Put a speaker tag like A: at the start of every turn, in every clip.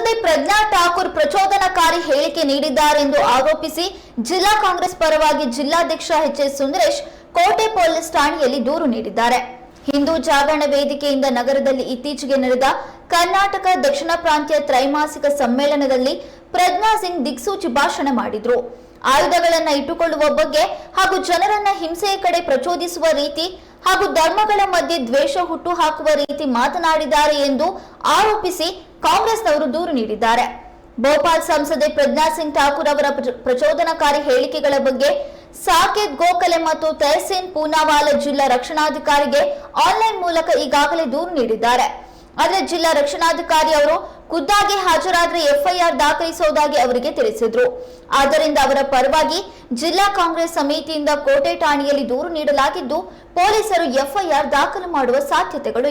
A: ಸಂಸದೆ ಪ್ರಜ್ಞಾ ಠಾಕೂರ್ ಪ್ರಚೋದನಕಾರಿ ಹೇಳಿಕೆ ನೀಡಿದ್ದಾರೆಂದು ಆರೋಪಿಸಿ ಜಿಲ್ಲಾ ಕಾಂಗ್ರೆಸ್ ಪರವಾಗಿ ಜಿಲ್ಲಾಧ್ಯಕ್ಷ ಎಚ್ ಎಸ್ ಸುಂದರೇಶ್ ಕೋಟೆ ಪೊಲೀಸ್ ಠಾಣೆಯಲ್ಲಿ ದೂರು ನೀಡಿದ್ದಾರೆ. ಹಿಂದೂ ಜಾಗರಣ ವೇದಿಕೆಯಿಂದ ನಗರದಲ್ಲಿ ಇತ್ತೀಚೆಗೆ ನಡೆದ ಕರ್ನಾಟಕ ದಕ್ಷಿಣ ಪ್ರಾಂತ್ಯ ತ್ರೈಮಾಸಿಕ ಸಮ್ಮೇಳನದಲ್ಲಿ ಪ್ರಜ್ಞಾ ಸಿಂಗ್ ದಿಕ್ಸೂಚಿ ಭಾಷಣ ಮಾಡಿದ್ರು. ಆಯುಧಗಳನ್ನ ಇಟ್ಟುಕೊಳ್ಳುವ ಬಗ್ಗೆ ಹಾಗೂ ಜನರನ್ನ ಹಿಂಸೆಯ ಕಡೆ ಪ್ರಚೋದಿಸುವ ರೀತಿ ಹಾಗೂ ಧರ್ಮಗಳ ಮಧ್ಯೆ ದ್ವೇಷ ಹುಟ್ಟು ಹಾಕುವ ರೀತಿ ಮಾತನಾಡಿದ್ದಾರೆ ಎಂದು ಆರೋಪಿಸಿ ಕಾಂಗ್ರೆಸ್ನವರು ದೂರು ನೀಡಿದ್ದಾರೆ. ಭೋಪಾಲ್ ಸಂಸದೆ ಪ್ರಜ್ಞಾ ಸಿಂಗ್ ಠಾಕೂರ್ ಅವರ ಪ್ರಚೋದನಕಾರಿ ಹೇಳಿಕೆಗಳ ಬಗ್ಗೆ ಸಾಕೇತ್ ಗೋಖಲೆ ಮತ್ತು ತಹಸೀನ್ ಪೂನಾವಾಲ ಜಿಲ್ಲಾ ರಕ್ಷಣಾಧಿಕಾರಿಗೆ ಆನ್ಲೈನ್ ಮೂಲಕ ಈಗಾಗಲೇ ದೂರು ನೀಡಿದ್ದಾರೆ. ಆದರೆ ಜಿಲ್ಲಾ ರಕ್ಷಣಾಧಿಕಾರಿ ಅವರು ಖುದ್ದಾಗಿ ಹಾಜರಾದ್ರೆ ಎಫ್ಐಆರ್ ದಾಖಲಿಸುವುದಾಗಿ ಅವರಿಗೆ ತಿಳಿಸಿದ್ರು. ಆದ್ದರಿಂದ ಅವರ ಪರವಾಗಿ ಜಿಲ್ಲಾ ಕಾಂಗ್ರೆಸ್ ಸಮಿತಿಯಿಂದ ಕೋಟೆ ಠಾಣೆಯಲ್ಲಿ ದೂರು ನೀಡಲಾಗಿದ್ದು, ಪೊಲೀಸರು ಎಫ್ಐಆರ್ ದಾಖಲು ಮಾಡುವ ಸಾಧ್ಯತೆಗಳು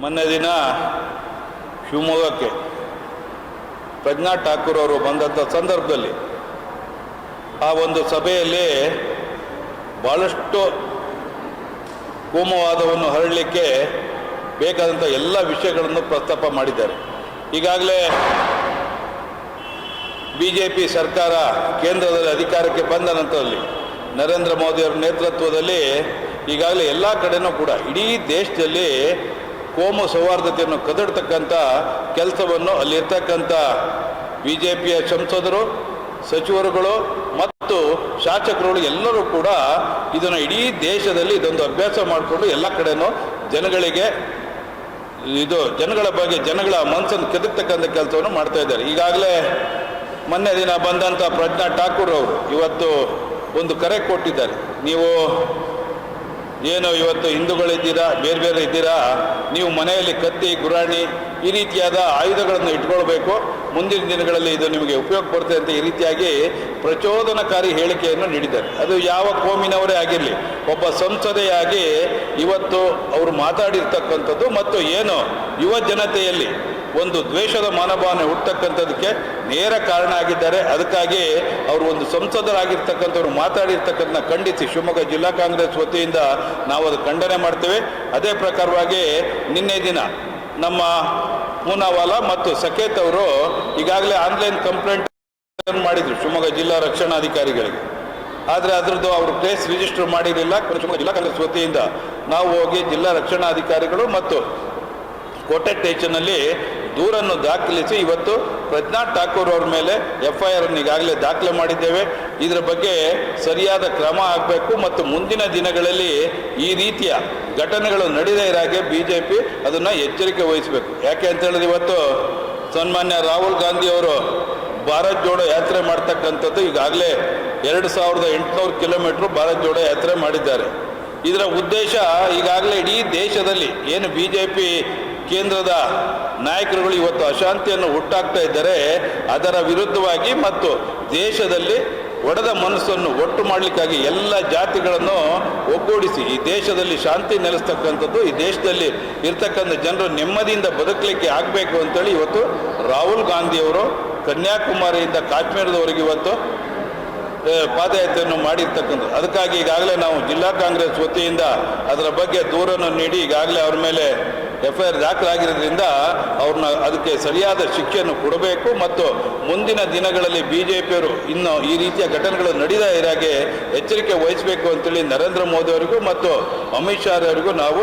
B: ಮೊನ್ನೆ ದಿನ ಶಿವಮೊಗ್ಗಕ್ಕೆ ಪ್ರಜ್ಞಾ ಠಾಕೂರ್ ಅವರು ಬಂದಂಥ ಸಂದರ್ಭದಲ್ಲಿ ಆ ಒಂದು ಸಭೆಯಲ್ಲಿ ಭಾಳಷ್ಟು ಕೋಮವಾದವನ್ನು ಹರಡಲಿಕ್ಕೆ ಬೇಕಾದಂಥ ಎಲ್ಲ ವಿಷಯಗಳನ್ನು ಪ್ರಸ್ತಾಪ ಮಾಡಿದ್ದಾರೆ. ಈಗಾಗಲೇ ಬಿ ಜೆ ಪಿ ಸರ್ಕಾರ ಕೇಂದ್ರದಲ್ಲಿ ಅಧಿಕಾರಕ್ಕೆ ಬಂದ ನಂತರದಲ್ಲಿ ನರೇಂದ್ರ ಮೋದಿಯವರ ನೇತೃತ್ವದಲ್ಲಿ ಈಗಾಗಲೇ ಎಲ್ಲ ಕಡೆನೂ ಕೂಡ ಇಡೀ ದೇಶದಲ್ಲಿ ಕೋಮು ಸೌಹಾರ್ದತೆಯನ್ನು ಕದಡ್ತಕ್ಕಂಥ ಕೆಲಸವನ್ನು ಅಲ್ಲಿರ್ತಕ್ಕಂಥ ಬಿ ಜೆ ಪಿಯ ಸಂಸದರು, ಸಚಿವರುಗಳು ಮತ್ತು ಶಾಸಕರುಗಳು ಎಲ್ಲರೂ ಕೂಡ ಇದನ್ನು ಇಡೀ ದೇಶದಲ್ಲಿ ಇದೊಂದು ಅಭ್ಯಾಸ ಮಾಡಿಕೊಂಡು ಎಲ್ಲ ಕಡೆಯೂ ಜನಗಳಿಗೆ ಇದು ಜನಗಳ ಬಗ್ಗೆ ಜನಗಳ ಮನಸ್ಸನ್ನು ಕೆದಕ್ತಕ್ಕಂಥ ಕೆಲಸವನ್ನು ಮಾಡ್ತಾ ಇದ್ದಾರೆ. ಈಗಾಗಲೇ ಮೊನ್ನೆ ದಿನ ಬಂದಂಥ ಪ್ರಜ್ಞಾ ಠಾಕೂರ್ ಅವರು ಇವತ್ತು ಒಂದು ಕರೆ ಕೊಟ್ಟಿದ್ದಾರೆ. ನೀವು ಏನು ಇವತ್ತು ಹಿಂದೂಗಳಿದ್ದೀರಾ ಬೇರೆ ಬೇರೆ ಇದ್ದೀರಾ, ನೀವು ಮನೆಯಲ್ಲಿ ಕತ್ತಿ, ಗುರಾಣಿ ಈ ರೀತಿಯಾದ ಆಯುಧಗಳನ್ನು ಇಟ್ಕೊಳ್ಬೇಕು. ಮುಂದಿನ ದಿನಗಳಲ್ಲಿ ಇದು ನಿಮಗೆ ಉಪಯೋಗ ಬರುತ್ತೆ ಅಂತ ಈ ರೀತಿಯಾಗಿ ಪ್ರಚೋದನಕಾರಿ ಹೇಳಿಕೆಯನ್ನು ನೀಡಿದ್ದಾರೆ. ಅದು ಯಾವ ಕೋಮಿನವರೇ ಆಗಿರಲಿ, ಒಬ್ಬ ಸಂಸದೆಯಾಗಿ ಇವತ್ತು ಅವರು ಮಾತಾಡಿರ್ತಕ್ಕಂಥದ್ದು ಮತ್ತು ಏನು ಯುವ ಜನತೆಯಲ್ಲಿ ಒಂದು ದ್ವೇಷದ ಮನೋಭಾವನೆ ಹುಟ್ಟತಕ್ಕಂಥದ್ದಕ್ಕೆ ನೇರ ಕಾರಣ ಆಗಿದ್ದಾರೆ. ಅದಕ್ಕಾಗಿ ಅವರು ಒಂದು ಸಂಸದರಾಗಿರ್ತಕ್ಕಂಥವ್ರು ಮಾತಾಡಿರ್ತಕ್ಕಂಥ ಖಂಡಿಸಿ ಶಿವಮೊಗ್ಗ ಜಿಲ್ಲಾ ಕಾಂಗ್ರೆಸ್ ವತಿಯಿಂದ ನಾವು ಅದು ಖಂಡನೆ ಮಾಡ್ತೇವೆ. ಅದೇ ಪ್ರಕಾರವಾಗಿ ನಿನ್ನೆ ದಿನ ನಮ್ಮ ಪೂನಾವಾಲ ಮತ್ತು ಸಕೇತ್ ಅವರು ಈಗಾಗಲೇ ಆನ್ಲೈನ್ ಕಂಪ್ಲೇಂಟ್ ಮಾಡಿದ್ರು ಶಿವಮೊಗ್ಗ ಜಿಲ್ಲಾ ರಕ್ಷಣಾಧಿಕಾರಿಗಳಿಗೆ ಆದರೆ ಅದರದ್ದು ಅವರು ಕೇಸ್ ರಿಜಿಸ್ಟರ್ ಮಾಡಿರಲಿಲ್ಲ. ಶಿವಮೊಗ್ಗ ಜಿಲ್ಲಾ ಕಾಂಗ್ರೆಸ್ ವತಿಯಿಂದ ನಾವು ಹೋಗಿ ಜಿಲ್ಲಾ ರಕ್ಷಣಾಧಿಕಾರಿಗಳು ಮತ್ತು ಕೋಟೆ ಸ್ಟೇಷನ್ನಲ್ಲಿ ದೂರನ್ನು ದಾಖಲಿಸಿ ಇವತ್ತು ಪ್ರಜ್ಞಾ ಠಾಕೂರ್ ಅವರ ಮೇಲೆ ಎಫ್ ಐ ಆರ್ ಈಗಾಗಲೇ ದಾಖಲೆ ಮಾಡಿದ್ದೇವೆ. ಇದರ ಬಗ್ಗೆ ಸರಿಯಾದ ಕ್ರಮ ಆಗಬೇಕು ಮತ್ತು ಮುಂದಿನ ದಿನಗಳಲ್ಲಿ ಈ ರೀತಿಯ ಘಟನೆಗಳು ನಡೆದೇ ಇರಾಗೆ ಬಿ ಜೆ ಪಿ ಅದನ್ನು ಎಚ್ಚರಿಕೆ ವಹಿಸಬೇಕು. ಯಾಕೆ ಅಂತ ಹೇಳಿದ್ರೆ ಇವತ್ತು ಸನ್ಮಾನ್ಯ ರಾಹುಲ್ ಗಾಂಧಿ ಅವರು ಭಾರತ್ ಜೋಡೋ ಯಾತ್ರೆ ಮಾಡ್ತಕ್ಕಂಥದ್ದು ಈಗಾಗಲೇ ಎರಡು ಸಾವಿರದ ಎಂಟುನೂರು ಕಿಲೋಮೀಟ್ರ್ ಭಾರತ್ ಜೋಡೋ ಯಾತ್ರೆ ಮಾಡಿದ್ದಾರೆ. ಇದರ ಉದ್ದೇಶ ಈಗಾಗಲೇ ಇಡೀ ದೇಶದಲ್ಲಿ ಏನು ಬಿ ಜೆ ಪಿ ಕೇಂದ್ರದ ನಾಯಕರುಗಳು ಇವತ್ತು ಅಶಾಂತಿಯನ್ನು ಹುಟ್ಟಾಕ್ತಾ ಇದ್ದರೆ. ಅದರ ವಿರುದ್ಧವಾಗಿ ಮತ್ತು ದೇಶದಲ್ಲಿ ಒಡೆದ ಮನಸ್ಸನ್ನು ಒಟ್ಟು ಮಾಡಲಿಕ್ಕಾಗಿ ಎಲ್ಲ ಜಾತಿಗಳನ್ನು ಒಗ್ಗೂಡಿಸಿ ಈ ದೇಶದಲ್ಲಿ ಶಾಂತಿ ನೆಲೆಸ್ತಕ್ಕಂಥದ್ದು, ಈ ದೇಶದಲ್ಲಿ ಇರ್ತಕ್ಕಂಥ ಜನರು ನೆಮ್ಮದಿಯಿಂದ ಬದುಕಲಿಕ್ಕೆ ಆಗಬೇಕು ಅಂತೇಳಿ ಇವತ್ತು ರಾಹುಲ್ ಗಾಂಧಿಯವರು ಕನ್ಯಾಕುಮಾರಿಯಿಂದ ಕಾಶ್ಮೀರದವರೆಗೆ ಇವತ್ತು ಪಾದಯಾತ್ರೆಯನ್ನು ಮಾಡಿರ್ತಕ್ಕಂಥದ್ದು. ಅದಕ್ಕಾಗಿ ಈಗಾಗಲೇ ನಾವು ಜಿಲ್ಲಾ ಕಾಂಗ್ರೆಸ್ ವತಿಯಿಂದ ಅದರ ಬಗ್ಗೆ ದೂರನ್ನು ನೀಡಿ ಈಗಾಗಲೇ ಅವ್ರ ಮೇಲೆ ಎಫ್ ಐ ಆರ್ ದಾಖಲಾಗಿರೋದ್ರಿಂದ ಅವ್ರನ್ನ ಅದಕ್ಕೆ ಸರಿಯಾದ ಶಿಕ್ಷೆಯನ್ನು ಕೊಡಬೇಕು ಮತ್ತು ಮುಂದಿನ ದಿನಗಳಲ್ಲಿ ಬಿ ಜೆ ಪಿಯವರು ಇನ್ನು ಈ ರೀತಿಯ ಘಟನೆಗಳು ನಡೀದ ಇರಾಗೆ ಎಚ್ಚರಿಕೆ ವಹಿಸಬೇಕು ಅಂತೇಳಿ ನರೇಂದ್ರ ಮೋದಿ ಅವರಿಗೂ ಮತ್ತು ಅಮಿತ್ ಶಾ ಅವರಿಗೂ ನಾವು